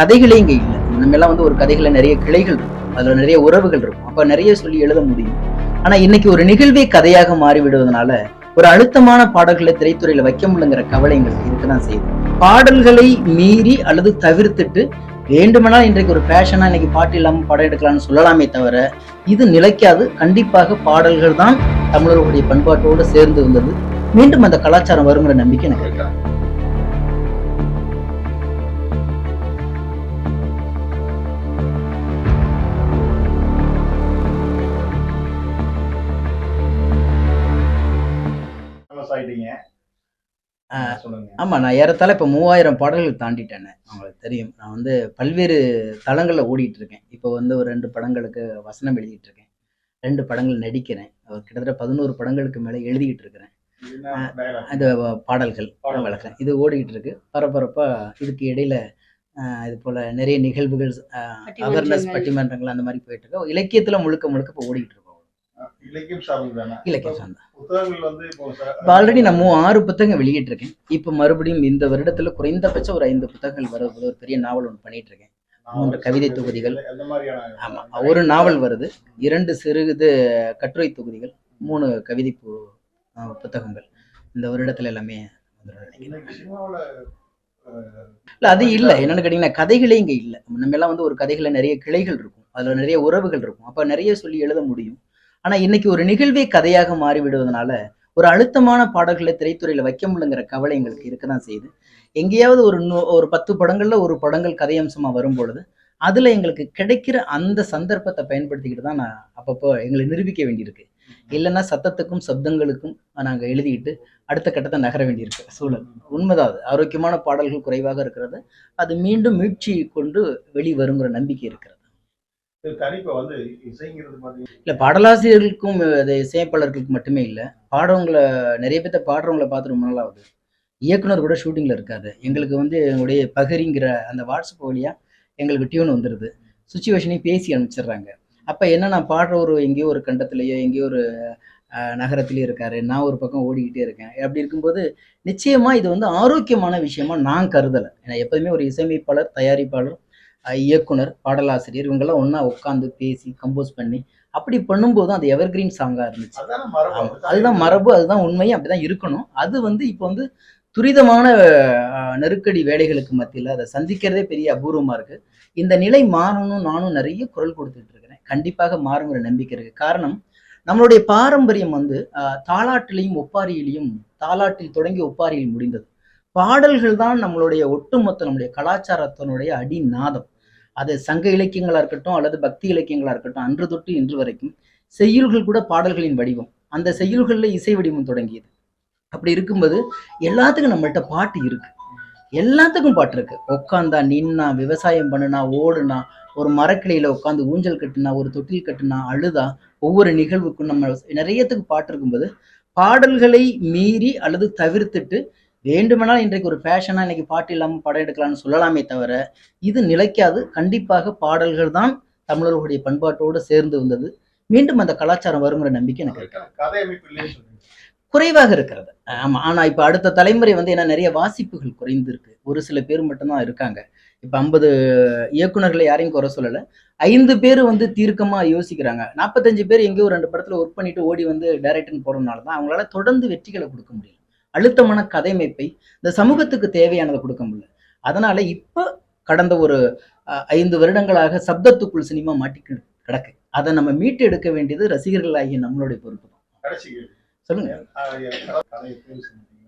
கதைகளே இங்கே இல்லை. நம்ம எல்லாம் வந்து ஒரு கதைகளை நிறைய கிளைகள் இருக்கும். அதில் நிறைய உறவுகள் இருக்கும். அப்போ நிறைய சொல்லி எழுத முடியும். ஆனால் இன்னைக்கு ஒரு நிகழ்வே கதையாக மாறி விடுவதனால ஒரு அழுத்தமான பாடல்களை திரைத்துறையில் வைக்க முடியலங்கிற கவலை எங்களுக்கு இருக்கதான் செய்யுது. பாடல்களை மீறி அல்லது தவிர்த்துட்டு வேண்டுமானால் இன்றைக்கு ஒரு ஃபேஷனாக இன்னைக்கு பாட்டு இல்லாமல் படம் எடுக்கலாம்னு சொல்லலாமே தவிர இது நிலைக்காது. கண்டிப்பாக பாடல்கள் தான் தமிழர்களுடைய பண்பாட்டோடு சேர்ந்து வந்தது. மீண்டும் அந்த கலாச்சாரம் வருங்கிற நம்பிக்கை எனக்கு இருக்கு. ஆயிட்டீங்க ஆ. சொல்லுங்க. ஆமா நான் ஏறத்தாழ இப்போ மூவாயிரம் பாடல்கள் தாண்டிட்டேன்னு அவங்களுக்கு தெரியும். நான் வந்து பல்வேறு தளங்களில் ஓடிட்டு இருக்கேன் இப்போ வந்து ஒரு ரெண்டு படங்களுக்கு வசனம் எழுதிட்டு இருக்கேன் ரெண்டு படங்கள் நடிக்கிறேன். ஒரு கிட்டத்தட்ட பதினோரு படங்களுக்கு மேலே எழுதிக்கிட்டு இருக்கிறேன்? அந்த பாடல்கள். வழக்கம். இது ஓடிக்கிட்டு இருக்கு பரபரப்பா இதுக்கு இடையில இது போல நிறைய நிகழ்வுகள் அவேர்னஸ் பட்டிமன்றங்கள். அந்த மாதிரி போயிட்டு இருக்கு இலக்கியத்துல முழுக்க முழுக்க இப்போ ஓடிக்கிட்டு இருக்கோம் இலக்கியம் சார்ந்த இப்போ ஆல்ரெடி நான் மூ- ஆறு புத்தகங்கள் வெளியிட்டு இருக்கேன் இப்போ மறுபடியும் இந்த வருடத்துல குறைந்தபட்சம் ஒரு ஐந்து புத்தகங்கள் வருவது ஒரு பெரிய நாவல் ஒன்று பண்ணிட்டு இருக்கேன் மூன்று கவிதை தொகுதிகள். ஆமா. ஒரு நாவல் வருது. இரண்டு சிறு இது கட்டுரை தொகுதிகள் மூணு கவிதை புத்தகங்கள். இந்த வருடத்துல எல்லாமே இல்ல அது இல்ல. என்னன்னு கேட்டீங்கன்னா கதைகளே இங்க இல்ல. நம்ம எல்லாம் வந்து ஒரு கதைகளை நிறைய கிளைகள் இருக்கும். அதுல நிறைய உறவுகள் இருக்கும். அப்ப நிறைய சொல்லி எழுத முடியும். ஆனா இன்னைக்கு ஒரு நிகழ்வே கதையாக மாறிவிடுவதனால ஒரு அழுத்தமான பாடல்களை திரைத்துறையில வைக்க முடியலங்கிற கவலை எங்களுக்கு இருக்கதான் செய்யுது. எங்கேயாவது ஒரு நூ- ஒரு பத்து படங்கள்ல ஒரு படங்கள் கதையம்சமா வரும் பொழுது அதுல எங்களுக்கு கிடைக்கிற அந்த சந்தர்ப்பத்தை பயன்படுத்திக்கிட்டு தான் நான் அப்பப்போ எங்களை நிரூபிக்க வேண்டியிருக்கு. இல்லைன்னா சத்தத்துக்கும் சப்தங்களுக்கும் நாங்க எழுதிக்கிட்டு அடுத்த கட்டத்தை நகர வேண்டியிருக்கு சூழல். உண்மைதான் ஆரோக்கியமான பாடல்கள் குறைவாக இருக்கிறது. அது மீண்டும் மீட்சி கொண்டு வெளிவருங்கிற நம்பிக்கை இருக்கிறது இது தனிப்பை வந்து இசைங்கிறது பாத்தீங்கன்னா இல்ல பாடலாசிரியர்களுக்கும் அது இசையமைப்பாளர்களுக்கு மட்டுமே இல்ல பாடுறவங்களை நிறைய பேர்த்த பாடுறவங்கள பார்த்து ரொம்ப நாள் ஆகுது. இயக்குனர் கூட ஷூட்டிங்ல இருக்காரு. எங்களுக்கு வந்து எங்களுடைய பகிரிங்கிற அந்த வாட்ஸ்அப் வழியா எங்களுக்கு டியூன் வந்துடுது சுச்சுவேஷனையும் பேசி அனுப்பிச்சிடுறாங்க. அப்ப என்ன நான் பாடுற ஒரு எங்கேயோ ஒரு கண்டத்திலேயோ எங்கேயோ ஒரு அஹ், இருக்காரு. நான் ஒரு பக்கம் ஓடிக்கிட்டே இருக்கேன். அப்படி இருக்கும்போது நிச்சயமா இது வந்து ஆரோக்கியமான விஷயமா நான் கருதலை. ஏன்னா எப்போதுமே ஒரு இசையமைப்பாளர் தயாரிப்பாளர் இயக்குனர் பாடலாசிரியர் இவங்கெல்லாம் ஒண்ணா உட்காந்து பேசி கம்போஸ் பண்ணி அப்படி பண்ணும்போது அது எவர்கிரீன் சாங்கா இருந்துச்சு. அதுதான். மரபு? அதுதான் உண்மையும் அப்படிதான் இருக்கணும். அது வந்து இப்போ வந்து துரிதமான நெருக்கடி வேலைகளுக்கு மத்தியில் அதை சந்திக்கிறதே பெரிய அபூர்வமா இருக்கு. இந்த நிலை மாறணும் நானும் நிறைய குரல் கொடுத்துட்டு இருக்கிறேன். கண்டிப்பாக மாறுங்கிற நம்பிக்கை இருக்கு. காரணம் நம்மளுடைய பாரம்பரியம் வந்து தாலாட்டிலையும் ஒப்பாரியிலையும் தாலாட்டில் தொடங்கி ஒப்பாரியில் முடிந்தது. பாடல்கள் தான் நம்மளுடைய ஒட்டுமொத்த நம்முடைய கலாச்சாரத்தினுடைய அடிநாதம். அது சங்க இலக்கியங்களா இருக்கட்டும் அல்லது பக்தி இலக்கியங்களா இருக்கட்டும் அன்று தொட்டு இன்று வரைக்கும் செய்யுள்கள் கூட பாடல்களின் வடிவம். அந்த செய்யுள்கள்ல இசை வடிவம் தொடங்கியது. அப்படி இருக்கும்போது எல்லாத்துக்கும் நம்மள்ட்ட பாட்டு இருக்கு. எல்லாத்துக்கும் பாட்டு இருக்கு. உட்காந்தா நின்னா விவசாயம் பண்ணுனா ஓடுனா ஒரு மரக்கிளையில உட்காந்து ஊஞ்சல் கட்டுனா ஒரு தொட்டில் கட்டுனா அழுதா ஒவ்வொரு நிகழ்வுக்கும் நம்ம நிறையத்துக்கு பாட்டு இருக்கும்போது பாடல்களை மீறி அல்லது தவிர்த்துட்டு வேண்டுமானால் இன்றைக்கு ஒரு ஃபேஷனா இன்னைக்கு பாட்டு இல்லாம படம் எடுக்கலாம்னு சொல்லலாமே தவிர இது நிலைக்காது. கண்டிப்பாக பாடல்கள் தான் தமிழர்களுடைய பண்பாட்டோடு சேர்ந்து வந்தது. மீண்டும் அந்த கலாச்சாரம் வருங்கிற நம்பிக்கை எனக்கு இருக்கு. குறைவாக இருக்கிறது. ஆமா ஆனா இப்ப அடுத்த தலைமுறை வந்து என்ன நிறைய வாசிப்புகள் குறைந்திருக்கு. ஒரு சில பேர் மட்டும்தான் இருக்காங்க. இப்ப ஐம்பது இயக்குனர்களை யாரையும் குறை சொல்லல. ஐந்து பேர் வந்து தீர்க்கமா யோசிக்கிறாங்க. நாற்பத்தஞ்சு பேர் எங்கேயோ ஒரு ரெண்டு படத்துல ஒர்க் பண்ணிட்டு ஓடி வந்து டைரக்டர்னு போறதுனால தான் அவங்களால தொடர்ந்து வெற்றிகளை கொடுக்க முடியல. அழுத்தமான கதையமைப்பை இந்த சமூகத்துக்கு தேவையானதை கொடுக்க முடியல. அதனால இப்ப கடந்த ஒரு ஐந்து வருடங்களாக சப்தத்துக்குள் சினிமா மாட்டி கிட- கிடக்கு. அதை நம்ம மீட்டு எடுக்க வேண்டியது ரசிகர்களாகிய நம்மளுடைய பொறுப்பு தான். சொல்லுங்க?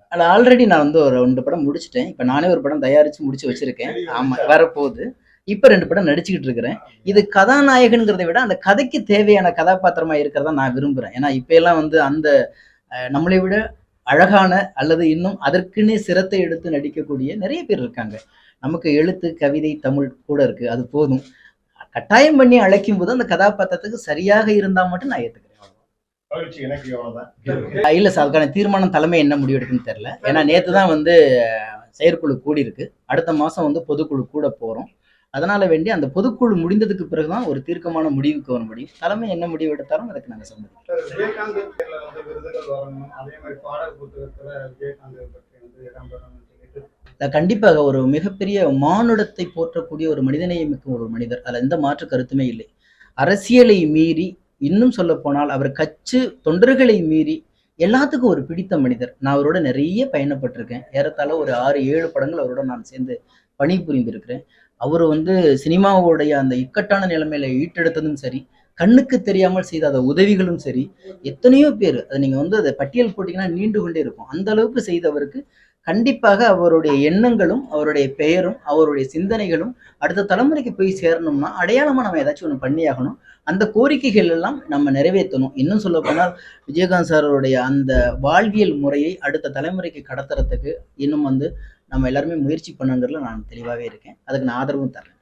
அதில் ஆல்ரெடி நான் வந்து ஒரு ரெண்டு படம் முடிச்சிட்டேன். இப்போ நானே ஒரு படம் தயாரிச்சு முடிச்சு வச்சிருக்கேன். ஆமா வரப்போகுது. இப்போ ரெண்டு படம் நடிச்சுக்கிட்டு இருக்கிறேன். இது கதாநாயகனுங்கிறதை விட அந்த கதைக்கு தேவையான கதாபாத்திரமா இருக்கிறதா நான் விரும்புறேன். ஏன்னா இப்ப எல்லாம் வந்து அந்த நம்மளை விட அழகான அல்லது இன்னும் அதற்குன்னே சிரத்தை எடுத்து நடிக்கக்கூடிய நிறைய பேர் இருக்காங்க. நமக்கு எழுத்து கவிதை தமிழ் கூட இருக்கு. அது போதும். கட்டாயம் பண்ணி அழைக்கும் போது அந்த கதாபாத்திரத்துக்கு சரியாக இருந்தா மட்டும் நான் ஏத்துக்கிறேன். மகிழ்ச்சி. எனக்கு அவ்வளவுதான் இல்ல சார் அதுக்கான தீர்மானம் தலைமை என்ன முடிவு எடுக்குன்னு தெரியல. ஏன்னா நேத்து தான் வந்து செயற்குழு கூடி இருக்கு அடுத்த மாசம் வந்து பொதுக்குழு கூட போறோம். அதனால வேண்டி அந்த பொதுக்குழு முடிந்ததுக்கு பிறகுதான் ஒரு தீர்க்கமான முடிவுக்கு வர முடியும் தலைமை என்ன முடிவு எடுத்தாலும் அதுக்கு நாங்க சம்மதிக்கிறோம். கண்டிப்பாக ஒரு மிகப்பெரிய மானுடத்தை போற்றக்கூடிய ஒரு மனிதநேயமிக்க ஒரு மனிதர். அதுல எந்த மாற்று கருத்துமே இல்லை. அரசியலை மீறி இன்னும் சொல்ல போனால் அவர் கட்சி தொண்டர்களை மீறி எல்லாத்துக்கும் ஒரு பிடித்த மனிதர். நான் அவரோட நிறைய பயணப்பட்டிருக்கேன். ஏறத்தாழ ஒரு ஆறு ஏழு படங்கள் அவரோட நான் சேர்ந்து பணிபுரிந்திருக்கிறேன். அவர் வந்து சினிமாவுடைய அந்த இக்கட்டான நிலைமையில ஈட்டெடுத்ததும் சரி கண்ணுக்கு தெரியாமல் செய்த அந்த உதவிகளும் சரி எத்தனையோ பேர் அதை நீங்க வந்து அதை பட்டியல் போட்டீங்கன்னா நீண்டு கொண்டே இருக்கும். அந்த அளவுக்கு செய்தவருக்கு கண்டிப்பாக அவருடைய எண்ணங்களும் அவருடைய பெயரும் அவருடைய சிந்தனைகளும் அடுத்த தலைமுறைக்கு போய் சேரணும்னா அடையாளமா நம்ம ஏதாச்சும் ஒன்று பண்ணியாகணும் அந்த கோரிக்கைகள் எல்லாம் நம்ம நிறைவேற்றணும். இன்னும் சொல்ல போனால் விஜயகாந்த் சாரோடைய அந்த வாழ்வியல் முறையை அடுத்த தலைமுறைக்கு கடத்துறதுக்கு இன்னும் வந்து நம்ம எல்லாருமே முயற்சி பண்ணுங்கிறதுல நான் தெளிவாகவே இருக்கேன். அதுக்கு நான் ஆதரவும் தரேன்